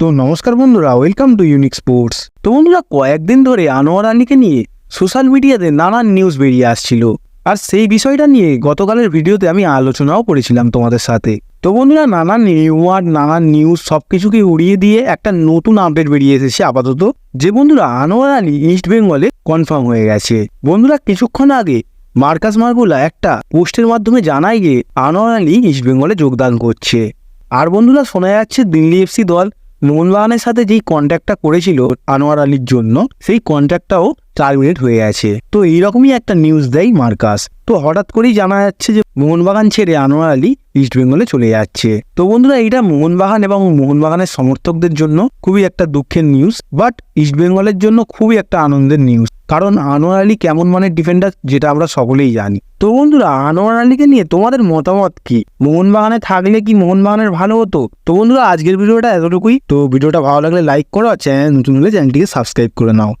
তো নমস্কার বন্ধুরা ওয়েলকাম টু ইউনিক স্পোর্টস তো বন্ধুরা, কয়েকদিন ধরে আনোয়ার আলীকে নিয়ে সোশ্যাল মিডিয়াতে নানান নিউজ বেরিয়ে আসছিল। আর সেই বিষয়টা নিয়ে গতকালের ভিডিওতে আমি আলোচনাও করেছিলাম তোমাদের সাথে। তো বন্ধুরা, নানান রিওয়ার্ড নানান নিউজ সব কিছুকে উড়িয়ে দিয়ে একটা নতুন আপডেট বেরিয়ে এসেছে আপাতত। যে বন্ধুরা, আনোয়ার আলী ইস্ট বেঙ্গলে কনফার্ম হয়ে গেছে। বন্ধুরা, কিছুক্ষণ আগে মার্কাস মার্গুলা একটা পোস্টের মাধ্যমে জানায় গিয়ে আনোয়ার আলী ইস্ট বেঙ্গলে যোগদান করছে। আর বন্ধুরা, শোনা যাচ্ছে দিল্লি এফসি দল মোহনবাগানের সাথে যেই কন্ট্যাক্টটা করেছিল আনোয়ার আলীর জন্য, সেই কন্ট্যাক্টটাও টার্মিনেট হয়ে আছে তো এইরকমই একটা নিউজ দেয় মার্কাস। তো হঠাৎ করেই জানা যাচ্ছে যে মোহনবাগান ছেড়ে আনোয়ার আলী ইস্ট বেঙ্গলে চলে যাচ্ছে। তো বন্ধুরা, এইটা মোহনবাগান এবং মোহনবাগানের সমর্থকদের জন্য খুবই একটা দুঃখের নিউজ বাট ইস্ট বেঙ্গলের জন্য খুবই একটা আনন্দের নিউজ কারণ আনোয়ার আলী কেমন মানের ডিফেন্ডার যেটা আমরা সকলেই জানি। তো বন্ধুরা, আনোয়ার আলীকে নিয়ে তোমাদের মতামত কি? মোহনবাগানে থাকলে কি মোহনবাগানের ভালো হতো? তো বন্ধুরা, আজকের ভিডিওটা এতটুকুই। তো ভিডিওটা ভালো লাগলে লাইক করো চ্যানেল নতুন হলে চ্যানেলটিকে সাবস্ক্রাইব করে নাও।